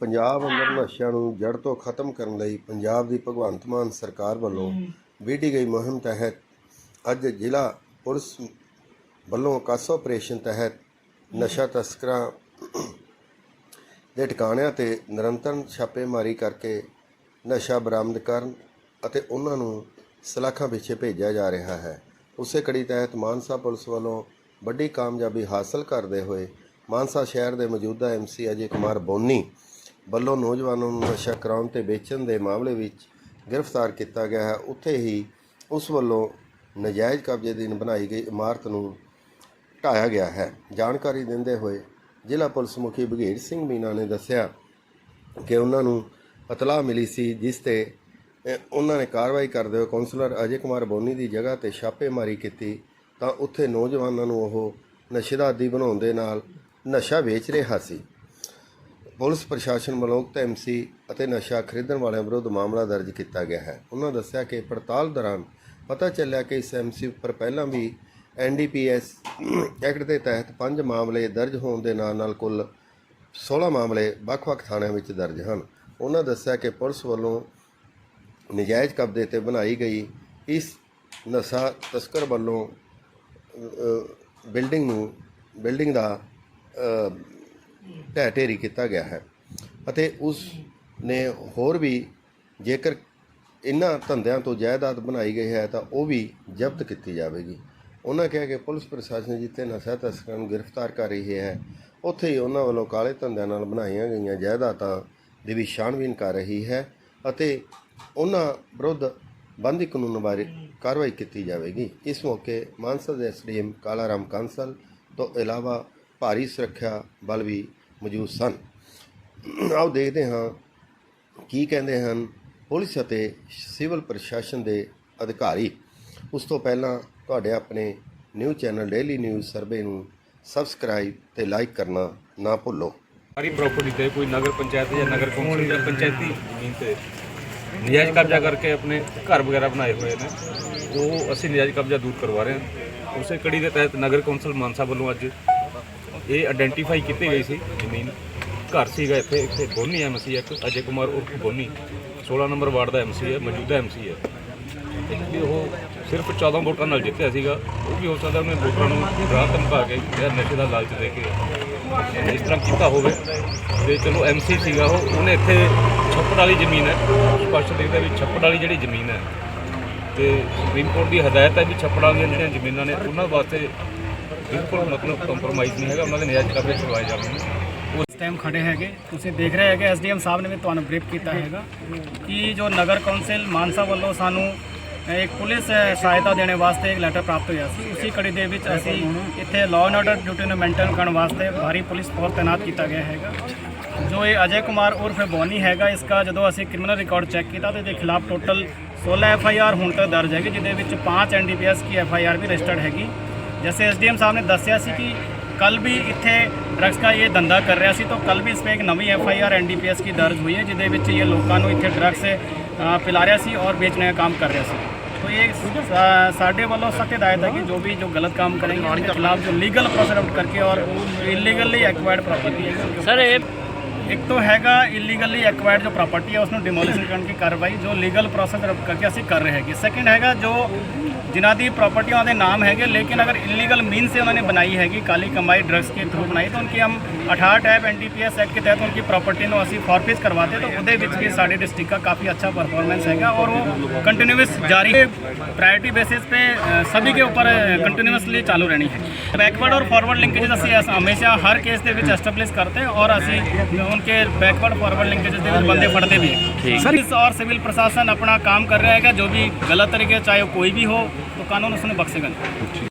ਪੰਜਾਬ ਅੰਦਰ ਨਸ਼ਿਆਂ ਨੂੰ ਜੜ ਤੋਂ ਖਤਮ ਕਰਨ ਲਈ ਪੰਜਾਬ ਦੀ ਭਗਵੰਤ ਮਾਨ ਸਰਕਾਰ ਵੱਲੋਂ ਵਿੱਢੀ ਗਈ ਮੁਹਿੰਮ ਤਹਿਤ ਅੱਜ ਜ਼ਿਲ੍ਹਾ ਪੁਲਿਸ ਵੱਲੋਂ ਕਾਸਾ ਆਪਰੇਸ਼ਨ ਤਹਿਤ ਨਸ਼ਾ ਤਸਕਰਾਂ ਦੇ ਟਿਕਾਣਿਆਂ ਤੇ ਨਿਰੰਤਰ ਛਾਪੇਮਾਰੀ ਕਰਕੇ ਨਸ਼ਾ ਬਰਾਮਦ ਕਰਨ ਅਤੇ ਉਹਨਾਂ ਨੂੰ ਸਲਾਖਾਂ ਪਿੱਛੇ ਭੇਜਿਆ ਜਾ ਰਿਹਾ ਹੈ। ਉਸੇ ਕੜੀ ਤਹਿਤ ਮਾਨਸਾ ਪੁਲਿਸ ਵੱਲੋਂ ਵੱਡੀ ਕਾਮਯਾਬੀ ਹਾਸਲ ਕਰਦੇ ਹੋਏ ਮਾਨਸਾ ਸ਼ਹਿਰ ਦੇ ਮੌਜੂਦਾ ਐਮਸੀ ਅਜੇ ਕੁਮਾਰ ਬੋਨੀ ਵੱਲੋਂ ਨੌਜਵਾਨਾਂ ਨੂੰ ਨਸ਼ਾ ਕਰਾਉਣ ਤੇ ਵੇਚਣ ਦੇ ਮਾਮਲੇ ਵਿੱਚ ਗ੍ਰਿਫਤਾਰ ਕੀਤਾ ਗਿਆ ਹੈ। ਉੱਥੇ ਹੀ ਉਸ ਵੱਲੋਂ ਨਜਾਇਜ਼ ਕਬਜ਼ੇ ਦੀ ਬਣਾਈ ਗਈ ਇਮਾਰਤ ਨੂੰ ਢਾਇਆ ਗਿਆ ਹੈ। ਜਾਣਕਾਰੀ ਦਿੰਦੇ ਹੋਏ ਜ਼ਿਲ੍ਹਾ ਪੁਲਿਸ ਮੁਖੀ ਬਘੇੜ ਸਿੰਘ ਮੀਨਾ ਨੇ ਦੱਸਿਆ ਕਿ ਉਹਨਾਂ ਨੂੰ ਇਤਲਾਹ ਮਿਲੀ ਸੀ, ਜਿਸ ਤੇ ਉਹਨਾਂ ਨੇ ਕਾਰਵਾਈ ਕਰਦੇ ਹੋਏ ਕੌਂਸਲਰ ਅਜੇ ਕੁਮਾਰ ਬੋਨੀ ਦੀ ਜਗ੍ਹਾ ਤੇ ਛਾਪੇਮਾਰੀ ਕੀਤੀ। ਤਾਂ ਉੱਥੇ ਨੌਜਵਾਨਾਂ ਨੂੰ ਉਹ ਨਸ਼ੇ ਦਾ ਆਦੀ ਬਣਾਉਣ ਦੇ ਨਾਲ ਨਸ਼ਾ ਵੇਚ ਰਿਹਾ ਸੀ। ਪੁਲਿਸ ਪ੍ਰਸ਼ਾਸਨ ਵੱਲੋਂ ਉਕਤ ਐਮਸੀ ਅਤੇ ਨਸ਼ਾ ਖਰੀਦਣ ਵਾਲਿਆਂ ਵਿਰੁੱਧ ਮਾਮਲਾ ਦਰਜ ਕੀਤਾ ਗਿਆ ਹੈ। ਉਹਨਾਂ ਦੱਸਿਆ ਕਿ ਪੜਤਾਲ ਦੌਰਾਨ ਪਤਾ ਚੱਲਿਆ ਕਿ ਇਸ ਐਮਸੀ ਉੱਪਰ ਪਹਿਲਾਂ ਵੀ ਐਨਡੀਪੀਐਸ ਐਕਟ ਦੇ ਤਹਿਤ ਪੰਜ ਮਾਮਲੇ ਦਰਜ ਹੋਣ ਦੇ ਨਾਲ ਨਾਲ ਕੁੱਲ 16 ਮਾਮਲੇ ਵੱਖ-ਵੱਖ ਥਾਣਿਆਂ ਵਿੱਚ ਦਰਜ ਹਨ। ਉਹਨਾਂ ਦੱਸਿਆ ਕਿ ਪੁਲਿਸ ਵੱਲੋਂ ਨਜਾਇਜ਼ ਕਬਜ਼ੇ ਤੇ ਬਣਾਈ ਗਈ ਇਸ ਨਸ਼ਾ ਤਸਕਰ ਵੱਲੋਂ ਬਿਲਡਿੰਗ ਨੂੰ, ਬਿਲਡਿੰਗ ਦਾ ਢਹਿ ਢੇਰੀ ਕੀਤਾ ਗਿਆ ਹੈ। ਅਤੇ ਉਸ ਨੇ ਹੋਰ ਵੀ ਜੇਕਰ ਇਨ੍ਹਾਂ ਧੰਦਿਆਂ ਤੋਂ ਜਾਇਦਾਦ ਬਣਾਈ ਗਈ ਹੈ, ਤਾਂ ਉਹ ਵੀ ਜ਼ਬਤ ਕੀਤੀ ਜਾਵੇਗੀ। ਉਹਨਾਂ ਕਿਹਾ ਕਿ ਪੁਲਿਸ ਪ੍ਰਸ਼ਾਸਨ ਜਿੱਥੇ ਨਸ਼ਾ ਤਸਕਰਾਂ ਨੂੰ ਗ੍ਰਿਫਤਾਰ ਕਰ ਰਹੀ ਹੈ। ਉੱਥੇ ਹੀ ਉਹਨਾਂ ਵੱਲੋਂ ਕਾਲੇ ਧੰਦਿਆਂ ਨਾਲ ਬਣਾਈਆਂ ਗਈਆਂ ਜਾਇਦਾਦਾਂ ਦੀ ਵੀ ਛਾਣਬੀਨ ਕਰ ਰਹੀ ਹੈ ਅਤੇ ਉਹਨਾਂ ਵਿਰੁੱਧ ਬੰਦੀ ਕਾਨੂੰਨ ਬਾਰੇ ਕਾਰਵਾਈ ਕੀਤੀ ਜਾਵੇਗੀ। ਇਸ ਮੌਕੇ ਮਾਨਸਾ ਦੇ ਐਸਡੀਐਮ ਕਾਲਾ ਰਾਮ ਕਾਂਸਲ ਤੋਂ ਇਲਾਵਾ ਭਾਰੀ ਸੁਰੱਖਿਆ ਬਲ ਵੀ ਮੌਜੂਦ ਸਨ। ਆਓ ਦੇਖਦੇ ਹਾਂ ਕੀ ਕਹਿੰਦੇ ਹਨ ਪੁਲਿਸ ਅਤੇ ਸਿਵਲ ਪ੍ਰਸ਼ਾਸਨ ਦੇ ਅਧਿਕਾਰੀ। ਉਸ ਤੋਂ ਪਹਿਲਾਂ ਤੁਹਾਡੇ ਆਪਣੇ new channel daily news survey ਨੂੰ ਸਬਸਕ੍ਰਾਈਬ ਤੇ ਲਾਈਕ ਕਰਨਾ ਨਾ ਭੁੱਲੋ। ਸਾਰੀ ਪ੍ਰਾਪਰਟੀ ਤੇ ਕੋਈ ਨਗਰ ਪੰਚਾਇਤ ਜਾਂ ਨਗਰ ਕੌਂਸਲ ਜਾਂ ਪੰਚਾਇਤੀ ਜ਼ਮੀਨ ਤੇ ਨਜਾਇਜ਼ ਕਬਜ਼ਾ ਕਰਕੇ ਆਪਣੇ ਘਰ ਵਗੈਰਾ ਬਣਾਏ ਹੋਏ ਨੇ। ਉਹ ਅਸੀਂ ਨਜਾਇਜ਼ ਕਬਜ਼ਾ ਦੂਰ ਕਰਵਾ ਰਹੇ ਹਾਂ। ਉਸੇ ਕੜੀ ਦੇ ਤਹਿਤ ਨਗਰ ਕੌਂਸਲ ਮਾਨਸਾ ਵੱਲੋਂ ਅੱਜ ਇਹ ਆਇਡੈਂਟੀਫਾਈ ਕੀਤੀ ਗਈ ਸੀ। ਜ਼ਮੀਨ ਘਰ ਸੀਗਾ ਇੱਥੇ ਇੱਥੇ ਬੋਨੀ ਐਮਸੀ ਇੱਕ ਅਜੇ ਕੁਮਾਰ ਉਰਫ ਬੋਨੀ। 16 ਨੰਬਰ ਵਾਰਡ ਦਾ ਐਮਸੀ ਹੈ, ਮੌਜੂਦਾ ਐਮਸੀ ਹੈ। ਤੇ ਉਹ ਸਿਰਫ 14 ਵੋਟਾਂ ਨਾਲ ਜਿੱਤਿਆ ਸੀਗਾ। ਉਹ ਵੀ ਹੋ ਸਕਦਾ ਉਹਨੇ ਵੋਟਰਾਂ ਨੂੰ ਰਾਹ ਧਮਕਾ ਕੇ ਜਾਂ ਨਸ਼ੇ ਦਾ ਲਾਲਚ ਦੇ ਕੇ ਇਸ ਤਰ੍ਹਾਂ ਕੀਤਾ ਹੋਵੇ। ਤੇ ਚਲੋ ਐਮਸੀ ਸੀਗਾ ਉਹ। ਉਹਨੇ ਇੱਥੇ ਛੱਪੜ ਵਾਲੀ ਜ਼ਮੀਨ ਹੈ। ਸਪਸ਼ਟ ਦੇਖਦਾ ਵੀ ਛੱਪੜ ਵਾਲੀ ਜਿਹੜੀ ਜ਼ਮੀਨ ਹੈ। ਤੇ ਸੁਪਰੀਮ ਕੋਰਟ ਦੀ ਹਦਾਇਤ ਹੈ ਵੀ ਛੱਪੜ ਵਾਲੀਆਂ ਜਿਹੜੀਆਂ ਜ਼ਮੀਨਾਂ ਨੇ, ਉਹਨਾਂ ਵਾਸਤੇ ਬਿਲਕੁਲ ਮਤਲਬ ਕੰਪਰੋਮਾਈਜ਼ ਨਹੀਂ ਹੈਗਾ, ਉਹਨਾਂ ਦੇ ਨਿਆਜ ਕਬਜ਼ੇ ਛੁਡਵਾਏ ਜਾਣਗੇ ਇਸ ਟਾਈਮ ਖੜੇ ਹੈਗੇ। ਤੁਸੀਂ ਦੇਖ ਰਹੇ ਹੈਗੇ ਐਸਡੀਐਮ ਸਾਹਿਬ ਨੇ ਵੀ ਤੁਹਾਨੂੰ ਬਰੀਫ ਕੀਤਾ ਹੈਗਾ ਕਿ ਜੋ ਨਗਰ ਕੌਂਸਲ ਮਾਨਸਾ ਵੱਲੋਂ ਸਾਨੂੰ ਇੱਕ ਪੁਲਿਸ ਸਹਾਇਤਾ ਦੇਣ ਵਾਸਤੇ ਇੱਕ ਲੈਟਰ ਪ੍ਰਾਪਤ ਹੋਇਆ ਸੀ। ਉਸੇ ਕੜੀ ਦੇ ਵਿੱਚ ਅਸੀਂ ਇੱਥੇ ਲਾਅ ਐਂਡ ਆਰਡਰ ਡਿਊਟੀ ਨੂੰ ਮੇਨਟੇਨ ਕਰਨ ਵਾਸਤੇ ਭਾਰੀ ਪੁਲਿਸ ਫੋਰਸ ਤਾਇਨਾਤ ਕੀਤਾ ਗਿਆ ਹੈਗਾ। ਜੋ ਇਹ ਅਜੇ ਕੁਮਾਰ ਉਰਫ ਬੋਨੀ ਹੈਗਾ, ਇਸਕਾ ਜਦੋਂ ਅਸੀਂ ਕ੍ਰਿਮੀਨਲ ਰਿਕਾਰਡ ਚੈੱਕ ਕੀਤਾ ਤੇ ਇਹਦੇ ਖਿਲਾਫ ਟੋਟਲ 16 ਐਫ ਆਈ ਆਰ ਹੁਣ ਤੱਕ ਦਰਜ ਹੈਗੀ, ਜਿਹਦੇ ਵਿੱਚ 5 ਐਨ ਡੀ ਪੀ ਐਸ ਕੀ ਐਫ ਆਈ ਆਰ ਵੀ ਰਜਿਸਟਰਡ ਹੈਗੀ। जैसे एसडीएम ਸਾਹਿਬ ਨੇ ਦੱਸਿਆ ਸੀ ਕਿ ਕੱਲ ਵੀ ਇੱਥੇ ਡਰੱਗਸ ਦਾ ਇਹ ਧੰਦਾ ਕਰ ਰਿਹਾ ਸੀ, ਤਾਂ ਕੱਲ ਵੀ ਇਸ 'ਤੇ ਇੱਕ ਨਵੀਂ F I R N D P S ਕੀ ਦਰਜ ਹੋਈ ਹੈ, ਜਿਹਦੇ ਵਿੱਚ ਇਹ ਲੋਕਾਂ ਨੂੰ ਇੱਥੇ ਡਰੱਗਸ ਪਿਲਾ ਰਿਹਾ ਸੀ ਔਰ ਵੇਚਣ ਦਾ ਕੰਮ ਕਰ ਰਿਹਾ ਸੀ। तो ये साढ़े वालों सख्त हिदायत है कि जो भी जो गलत काम करेंगे उनके खिलाफ जो लीगल ਕਰਕੇ ਔਰ और इलीगली एक्वायर्ड प्रॉपर्टी ਸਰ ਇਹ ਇੱਕ ਤੋਂ ਹੈਗਾ ਇਲੀਗਲੀ ਐਕਵਾਇਰਡ ਜੋ ਪ੍ਰਾਪਰਟੀ ਹੈ ਉਸ ਨੂੰ ਡਿਮੋਲੀਸ਼ਨ ਕਰਨ ਦੀ ਕਾਰਵਾਈ ਜੋ ਲੀਗਲ ਪ੍ਰੋਸੈਸ ਕਰਕੇ ਅਸੀਂ ਕਰ ਰਹੇ ਹੈਗੇ ਸੈਕਿੰਡ ਹੈਗਾ ਜੋ ਜਿਨ੍ਹਾਂ ਦੀ ਪ੍ਰਾਪਰਟੀ ਉਹਨਾਂ ਦੇ ਨਾਮ ਹੈਗੇ ਲੇਕਿਨ ਅਗਰ ਇਲੀਗਲ ਮੀਨ से उन्होंने बनाई हैगी काली कमाई ड्रग्स के थ्रू बनाई तो उनकी हम 68 ਐਪ ਐਨਡੀਪੀਐਸ ਐਕਟ के तहत उनकी प्रॉपर्टी ਨੂੰ ਅਸੀਂ ਫੋਰਫੀਸ ਕਰਵਾਤੇ ਤਾਂ ਉਹਦੇ ਵਿੱਚ ਵੀ ਸਾਡੇ ਡਿਸਟ੍ਰਿਕਟ ਦਾ ਕਾਫੀ अच्छा परफॉर्मेंस हैगा और वो कंटिन्यूस जारी प्रायोरिटी बेसिस पे अ, सभी के ऊपर कंटिन्यूसली चालू रहनी है बैकवर्ड और फॉरवर्ड लिंकेजेस ਅਸੀਂ ਐਸ- ਹਮੇਸ਼ਾ ਹਰ ਕੇਸ ਦੇ ਵਿੱਚ ਐਸਟੈਬਲਿਸ਼ करते हैं और ਅਸੀਂ उनके बैकवर्ड फॉरवर्ड लिंकेजेस ਦੇ ਵਿੱਚ ਬੰਦੇ ਫੜਦੇ ਵੀ हैं पुलिस और सिविल प्रशासन अपना काम कर रहा है जो भी गलत तरीके चाहे वो कोई भी हो तो कानून उसने बख्शेगा नहीं